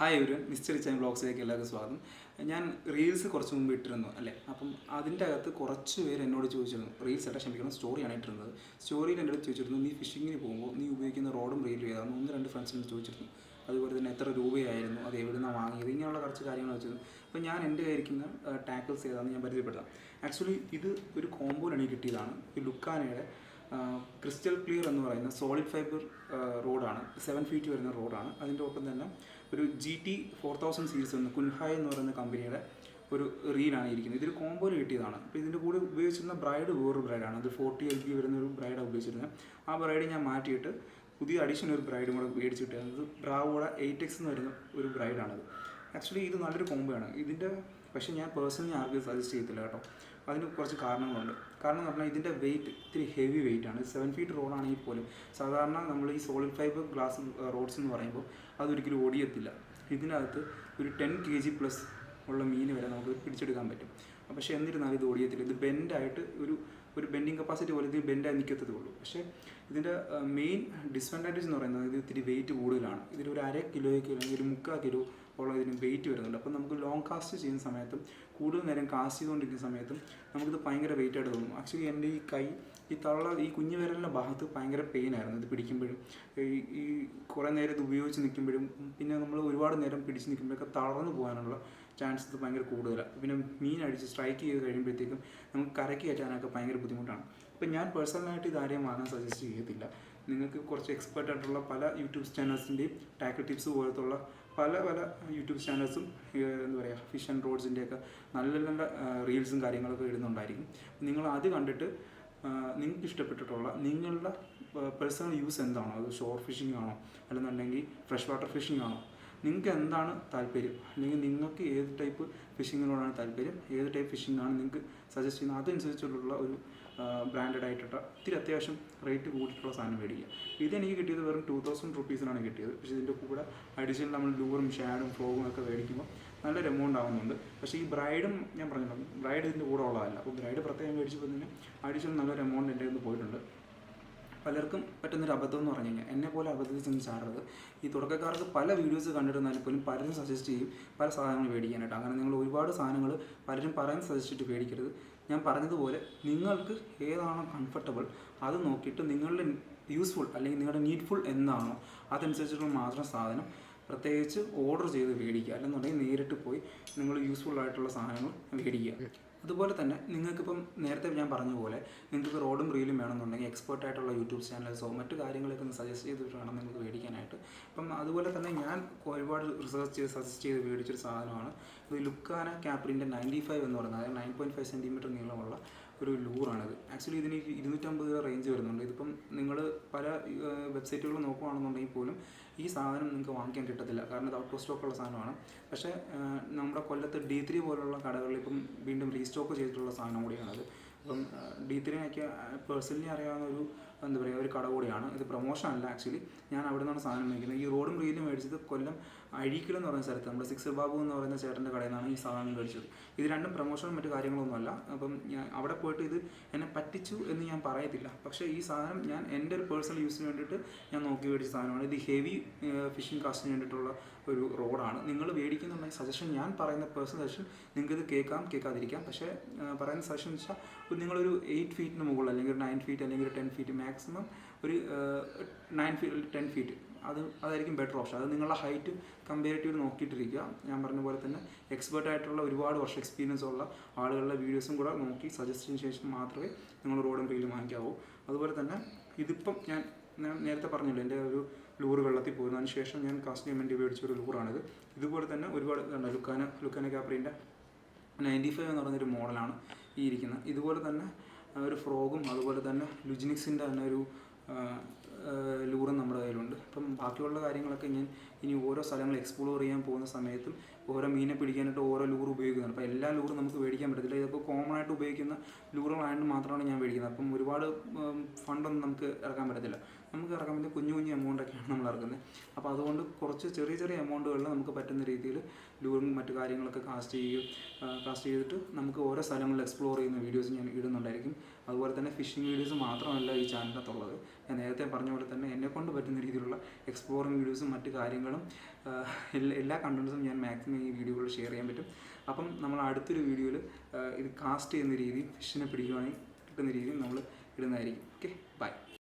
Hi ഒരു mister chain ബ്ലോഗ്സിലേക്ക് എല്ലാവർക്കും സ്വാഗതം. ഞാൻ റീൽസ് കുറച്ച് മുമ്പ് ഇട്ടിരുന്നു അല്ലേ? അപ്പം അതിന്റെ അകത്ത് കുറച്ച് പേര് എന്നോട് ചോദിച്ചിരുന്നു. റീൽസ് ആയിട്ട് ക്ഷമിക്കണം സ്റ്റോറിയാണ് ഇട്ടിരുന്നത്. സ്റ്റോറിയിൽ എന്റെ അടുത്ത് ചോദിച്ചിരുന്നു നീ ഫിഷിങ്ങിന് പോകുമ്പോൾ നീ ഉപയോഗിക്കുന്ന റോഡും റീലും ഏതാണെന്ന്? ഒന്ന് രണ്ട് ഫ്രണ്ട്സിന് ചോദിച്ചിരുന്നു. അതുപോലെ തന്നെ എത്ര രൂപയായിരുന്നു അത് എവിടെ നിന്നാണ് വാങ്ങിയത് ഇങ്ങനെയുള്ള കുറച്ച് കാര്യങ്ങൾ വെച്ചിരുന്നു അപ്പോൾ ഞാൻ എന്റെ കയ്യിരിക്കുന്ന ടാക്കിൾസ് ഏതാണെന്ന് ഞാൻ പരിചയപ്പെടുത്താം. ആക്ച്വലി ഇത് ഒരു കോമ്പോയിലാണ് കിട്ടിയതാണ്. ഈ ലുക്കാനയുടെ ക്രിസ്റ്റൽ ക്ലിയർ എന്ന് പറയുന്ന സോളിഡ് ഫൈബർ റോഡാണ് സെവൻ ഫീറ്റ് വരുന്ന റോഡാണ് അതിന്റെ ഒപ്പം തന്നെ ഒരു G T four thousand series എന്ന കുൻഹായ് എന്ന് പറയുന്ന കമ്പനിയുടെ ഒരു റീലാണ് ഇരിക്കുന്നത്. ഇതൊരു കോമ്പോയിൽ കിട്ടിയതാണ്. അപ്പോൾ ഇതിന്റെ കൂടെ ഉപയോഗിച്ചിരുന്ന ബ്രൈഡ് വേറൊരു ബ്രൈഡാണ് അത് ഫോർട്ടി എൽ പി വരുന്ന ഒരു ബ്രൈഡാണ് ഉപയോഗിച്ചിരുന്നത് ആ ബ്രൈഡ് ഞാൻ മാറ്റിയിട്ട് പുതിയ അഡീഷണൽ ഒരു ബ്രൈഡും കൂടെ മേടിച്ചിട്ട് അത് ബ്രാവോടെ എയ്റ്റ് എക്സ് എന്ന് വരുന്ന ഒരു ബ്രൈഡാണത് ആക്ച്വലി ഇത് നല്ലൊരു കോംബോ ആണ്. ഇതിന്റെ പക്ഷേ ഞാൻ പേഴ്സണലി ആർക്കും സജസ്റ്റ് ചെയ്യത്തില്ല കേട്ടോ. അതിന് കുറച്ച് കാരണങ്ങളുണ്ട്. കാരണം എന്ന് പറഞ്ഞാൽ ഇതിന്റെ വെയിറ്റ് ഇത്തിരി ഹെവി വെയിറ്റ് ആണ്. സെവൻ ഫീറ്റ് റോഡാണെങ്കിൽ പോലും സാധാരണ നമ്മൾ ഈ സോളിഡ് ഫൈബർ ഗ്ലാസ് റോഡ്സ് എന്ന് പറയുമ്പോൾ അതൊരിക്കലും ഓടിയത്തില്ല. ഇതിനകത്ത് ഒരു ടെൻ കെ ജി പ്ലസ് ഉള്ള മീൻ വരെ നമുക്ക് പിടിച്ചെടുക്കാൻ പറ്റും. പക്ഷേ എന്നിരുന്നാലും ഇത് ഓടിയത്തില്ല. ഇത് ബെൻഡായിട്ട് ഒരു ഒരു ബെൻഡിങ് കപ്പാസിറ്റി പോലെ ഇതിന് ബെൻഡായി നിൽക്കത്തതേ ഉള്ളൂ. പക്ഷേ ഇതിന്റെ മെയിൻ ഡിസ്അഡ്വാന്റേജ് എന്ന് പറയുന്നത് ഇത് ഇത്തിരി വെയിറ്റ് കൂടുതലാണ്. ഒരു അര കിലോയ്ക്ക് അല്ലെങ്കിൽ ഒരു മുക്കാൽ കിലോ ഉള്ള ഇതിന് വെയിറ്റ് വരുന്നുണ്ട്. അപ്പോൾ നമുക്ക് ലോങ് കാസ്റ്റ് ചെയ്യുന്ന സമയത്തും കൂടുതൽ നേരം കാസ്റ്റ് ചെയ്തുകൊണ്ടിരിക്കുന്ന സമയത്തും നമുക്കിത് ഭയങ്കര വെയിറ്റ് ആയിട്ട് തോന്നും. ആക്ച്വലി എന്റെ ഈ കൈ ഈ തള്ള ഈ കുഞ്ഞു വിരലിന്റെ ഭാഗത്ത് ഭയങ്കര പെയിൻ ആയിരുന്നു. ഇത് പിടിക്കുമ്പോഴും ഈ കുറേ നേരം ഇത് ഉപയോഗിച്ച് നിൽക്കുമ്പോഴും പിന്നെ നമ്മൾ ഒരുപാട് നേരം പിടിച്ച് നിൽക്കുമ്പോഴൊക്കെ തളർന്നു പോകാനുള്ള ചാൻസ് ഇത് ഭയങ്കര കൂടുതലാണ് പിന്നെ മീൻ അടിച്ച് സ്ട്രൈക്ക് ചെയ്ത് കഴിയുമ്പോഴത്തേക്കും നമുക്ക് കരയ്ക്ക് കയറ്റാനൊക്കെ ഭയങ്കര ബുദ്ധിമുട്ടാണ്. അപ്പം ഞാൻ പേഴ്സണലായിട്ട് ഇത് ആരെയും വാങ്ങാൻ സജസ്റ്റ് ചെയ്യത്തില്ല. നിങ്ങൾക്ക് കുറച്ച് എക്സ്പെർട്ട് ആയിട്ടുള്ള പല യൂട്യൂബ് ചാനൽസിന്റെയും ടാക്കിൾ ടിപ്സ് പോലത്തുള്ള പല പല യൂട്യൂബ് ചാനൽസും എന്താ പറയുക ഫിഷ് ആൻഡ് റോഡ്സിന്റെയൊക്കെ നല്ല നല്ല റീൽസും കാര്യങ്ങളൊക്കെ ഇടുന്നുണ്ടായിരിക്കും. നിങ്ങൾ അത് കണ്ടിട്ട് നിങ്ങൾക്ക് ഇഷ്ടപ്പെട്ടിട്ടുള്ള നിങ്ങളുടെ പേഴ്സണൽ യൂസ് എന്താണോ? അത് ഷോർ ഫിഷിംഗ് ആണോ? അല്ലെന്നുണ്ടെങ്കിൽ ഫ്രഷ് വാട്ടർ ഫിഷിംഗ് ആണോ? നിങ്ങൾക്ക് എന്താണ് താല്പര്യം? അല്ലെങ്കിൽ നിങ്ങൾക്ക് ഏത് ടൈപ്പ് ഫിഷിങ്ങിനോടാണ് താല്പര്യം? ഏത് ടൈപ്പ് ഫിഷിങ്ങാണ് നിങ്ങൾക്ക് സജസ്റ്റ് ചെയ്യുന്നത്? അതനുസരിച്ചുള്ള ഒരു ബ്രാൻഡഡ് ആയിട്ടുള്ള ഇത്തിരി അത്യാവശ്യം റേറ്റ് കൂടിയിട്ടുള്ള സാധനം മേടിക്കുക. ഇതെനിക്ക് കിട്ടിയത് വെറും ടു തൗസൻഡ് റുപ്പീസിനാണ് കിട്ടിയത്. പക്ഷേ ഇതിന്റെ കൂടെ അഡീഷണൽ നമ്മൾ ലൂറും ഷാഡും ഫ്ലോഗും ഒക്കെ മേടിക്കുമ്പോൾ നല്ലൊരു എമൗണ്ട് ആവുന്നുണ്ട്. പക്ഷേ ഈ ബ്രൈഡും ഞാൻ പറഞ്ഞിട്ടുണ്ട് ബ്രൈഡ് ഇതിന്റെ കൂടെ ഉള്ളതല്ല. അപ്പോൾ ബ്രൈഡ് പ്രത്യേകം മേടിച്ചപ്പോൾ തന്നെ അഡീഷണൽ നല്ലൊരു എമൗണ്ട് എന്റെ കയ്യിൽ നിന്ന് പോയിട്ടുണ്ട്. പലർക്കും പറ്റുന്നൊരു അബദ്ധം എന്ന് പറഞ്ഞു കഴിഞ്ഞാൽ എന്നെ പോലെ അബദ്ധത്തിൽ ചെന്ന് ഈ തുടക്കക്കാർക്ക് പല വീഡിയോസ് കണ്ടിരുന്നാലും പോലും പലരും സജസ്റ്റ് ചെയ്യും പല സാധനങ്ങൾ മേടിക്കാനായിട്ട്. അങ്ങനെ നിങ്ങൾ ഒരുപാട് സാധനങ്ങൾ പലരും പറയാൻ സജസ്റ്റ് ചെയ്തിട്ട് മേടിക്കരുത്. ഞാൻ പറഞ്ഞതുപോലെ നിങ്ങൾക്ക് ഏതാണോ കംഫർട്ടബിൾ അത് നോക്കിയിട്ട് നിങ്ങളുടെ യൂസ്ഫുൾ അല്ലെങ്കിൽ നിങ്ങളുടെ നീഡ്ഫുൾ എന്താണോ അതനുസരിച്ചിട്ടുള്ള മാത്രം സാധനം പ്രത്യേകിച്ച് ഓർഡർ ചെയ്ത് മേടിക്കുക. അല്ലെന്നുണ്ടെങ്കിൽ നേരിട്ട് പോയി നിങ്ങൾ യൂസ്ഫുൾ ആയിട്ടുള്ള സാധനങ്ങൾ മേടിക്കുക. അതുപോലെ തന്നെ നിങ്ങൾക്കിപ്പം നേരത്തെ ഞാൻ പറഞ്ഞ പോലെ നിങ്ങൾക്ക് റോഡും റീലും വേണമെന്നുണ്ടെങ്കിൽ എക്സ്പേർട്ട് ആയിട്ടുള്ള യൂട്യൂബ് ചാനൽസോ മറ്റു കാര്യങ്ങളൊക്കെ ഒന്ന് സജസ്റ്റ് ചെയ്തിട്ട് വേണം നിങ്ങൾക്ക് മേടിക്കാനായിട്ട്. അപ്പം അതുപോലെ തന്നെ ഞാൻ ഒരുപാട് റിസർച്ച് ചെയ്ത് സജസ്റ്റ് ചെയ്ത് മേടിച്ചൊരു സാധനമാണ്. ഇത് ലുക്കാന ക്യാപ്രിന്റെ നയന്റി ഫൈവ് എന്ന് പറയുന്നത്. അതായത് നയൻ പോയിന്റ് ഫൈവ് സെന്റിമീറ്റർ നീളമുള്ള ഒരു ലൂറാണിത് ആക്ച്വലി ഇതിന് ഇരുന്നൂറ്റമ്പത് രൂപ റേഞ്ച് വരുന്നുണ്ട്. ഇതിപ്പം നിങ്ങൾ പല വെബ്സൈറ്റുകൾ നോക്കുകയാണെന്നുണ്ടെങ്കിൽ പോലും ഈ സാധനം നിങ്ങൾക്ക് വാങ്ങിക്കാൻ കിട്ടത്തില്ല. കാരണം ഇത് ഔട്ട് ഓഫ് സ്റ്റോക്ക് ഉള്ള സാധനമാണ്. പക്ഷേ നമ്മുടെ കൊല്ലത്ത് ഡി ത്രീ പോലുള്ള കടകളിൽ ഇപ്പം വീണ്ടും റീസ്റ്റോക്ക് ചെയ്തിട്ടുള്ള സാധനം കൂടിയാണത് അപ്പം ഡി ത്രീനൊക്കെ പേഴ്സണലി അറിയാവുന്ന ഒരു എന്താ പറയുക ഒരു കട കൂടിയാണ്. ഇത് പ്രൊമോഷൻ അല്ല ആക്ച്വലി ഞാൻ അവിടെ നിന്നാണ് സാധനം മേടിക്കുന്നത്. ഈ റോഡും റീലും മേടിച്ചത് കൊല്ലം അഴീക്കൽ എന്ന് പറയുന്ന സ്ഥലത്ത് നമ്മുടെ സിക്സ് ബാബു എന്ന് പറയുന്ന ചേട്ടന്റെ കടയിൽ നിന്നാണ് ഈ സാധനം മേടിച്ചത്. ഇത് രണ്ടും പ്രൊമോഷനും മറ്റു കാര്യങ്ങളൊന്നുമല്ല. അപ്പം ഞാൻ അവിടെ പോയിട്ട് ഇത് എന്നെ പറ്റിച്ചു എന്ന് ഞാൻ പറയത്തില്ല. പക്ഷേ ഈ സാധനം ഞാൻ എന്റെ ഒരു പേഴ്സണൽ യൂസിന് വേണ്ടിയിട്ട് ഞാൻ നോക്കി മേടിച്ച സാധനമാണ്. ഇത് ഹെവി ഫിഷിംഗ് കാസ്റ്റിന് വേണ്ടിയിട്ടുള്ള ഒരു റോഡാണ്. നിങ്ങൾ മേടിക്കുന്നുണ്ടെങ്കിൽ സജഷൻ ഞാൻ പറയുന്ന പേഴ്സണൽ സജഷൻ നിങ്ങൾക്ക് ഇത് കേൾക്കാം കേൾക്കാതിരിക്കാം. പക്ഷേ പറയുന്ന സജഷൻ വെച്ചാൽ നിങ്ങളൊരു എയ്റ്റ് ഫീറ്റിന് മുകളിൽ അല്ലെങ്കിൽ ഒരു നയൻ ഫീറ്റ് അല്ലെങ്കിൽ ഒരു ടെൻ ഫീറ്റ് മാക്സിമം ഒരു നയൻ ഫീറ്റ് ടെൻ ഫീറ്റ് അത് അതായിരിക്കും ബെറ്റർ ഓപ്ഷൻ അത് നിങ്ങളുടെ ഹൈറ്റ് കമ്പാരിറ്റീവ് നോക്കിയിട്ടിരിക്കുക. ഞാൻ പറഞ്ഞ പോലെ തന്നെ എക്സ്പേർട്ട് ആയിട്ടുള്ള ഒരുപാട് വർഷം എക്സ്പീരിയൻസ് ഉള്ള ആളുകളുടെ വീഡിയോസും കൂടെ നോക്കി സജസ്റ്റിന് ശേഷം മാത്രമേ നിങ്ങൾ റോഡും റീലും വാങ്ങിക്കാവൂ. അതുപോലെ തന്നെ ഇതിപ്പം ഞാൻ ഞാൻ നേരത്തെ പറഞ്ഞില്ല എന്റെ ഒരു ലൂറ് വെള്ളത്തിൽ പോയതിനു ശേഷം ഞാൻ കാസ്റ്റ് ചെയ്യാൻ വേണ്ടി മേടിച്ച ഒരു ലൂറാണിത് ഇതുപോലെ തന്നെ ഒരുപാട് ലുക്കാന ലുക്കാന ക്യാപ്രീന്റെ നയന്റി ഫൈവ് എന്ന് പറഞ്ഞൊരു മോഡലാണ് ഈ ഇരിക്കുന്നത്. ഇതുപോലെ തന്നെ ഒരു ഫ്രോഗും അതുപോലെ തന്നെ ലുജിനിക്സിന്റെ തന്നെ ഒരു ലൂറും നമ്മുടെ കയ്യിലുണ്ട്. അപ്പം ബാക്കിയുള്ള കാര്യങ്ങളൊക്കെ ഞാൻ ഇനി ഓരോ സ്ഥലങ്ങൾ എക്സ്പ്ലോർ ചെയ്യാൻ പോകുന്ന സമയത്തും ഓരോ മീനെ പിടിക്കാനായിട്ട് ഓരോ ലൂർ ഉപയോഗിക്കുന്നുണ്ട്. അപ്പോൾ എല്ലാ ലൂറും നമുക്ക് മേടിക്കാൻ പറ്റത്തില്ല. ഇതൊക്കെ കോമൺ ആയിട്ട് ഉപയോഗിക്കുന്ന ലൂറുകളായതുകൊണ്ട് മാത്രമാണ് ഞാൻ മേടിക്കുന്നത്. അപ്പം ഒരുപാട് ഫണ്ടൊന്നും നമുക്ക് ഇറക്കാൻ പറ്റത്തില്ല. നമുക്ക് ഇറക്കാൻ പറ്റുന്ന കുഞ്ഞു കുഞ്ഞു എമൗണ്ടൊക്കെയാണ് നമ്മൾ ഇറക്കുന്നത്. അപ്പോൾ അതുകൊണ്ട് കുറച്ച് ചെറിയ ചെറിയ എമൗണ്ടുകളിൽ നമുക്ക് പറ്റുന്ന രീതിയിൽ ലൂറും മറ്റു കാര്യങ്ങളൊക്കെ കാസ്റ്റ് ചെയ്യും കാസ്റ്റ് ചെയ്തിട്ട് നമുക്ക് ഓരോ സ്ഥലങ്ങളിൽ എക്സ്പ്ലോർ ചെയ്യുന്ന വീഡിയോസ് ഞാൻ ഇടുന്നുണ്ടായിരിക്കും. അതുപോലെ തന്നെ ഫിഷിംഗ് വീഡിയോസ് മാത്രമല്ല ഈ ചാനലിനകത്തുള്ളത് ഞാൻ നേരത്തെ പറഞ്ഞ പോലെ തന്നെ എന്നെ കൊണ്ട് പറ്റുന്ന രീതിയിലുള്ള എക്സ്പ്ലോറിങ് വീഡിയോസും മറ്റു കാര്യങ്ങളും ആ, എല്ലാ കണ്ടൻസും ഞാൻ മാക്സിമം ഈ വീഡിയോകളിൽ ഷെയർ ചെയ്യാൻ പറ്റും. അപ്പം നമ്മൾ അടുത്തൊരു വീഡിയോയിൽ ഇത് കാസ്റ്റ് ചെയ്യുന്ന രീതിയും ഫിഷിനെ പിടിക്കുവാണെങ്കിൽ കിട്ടുന്ന രീതിയും നമ്മൾ ഇടുന്നതായിരിക്കും. Okay bye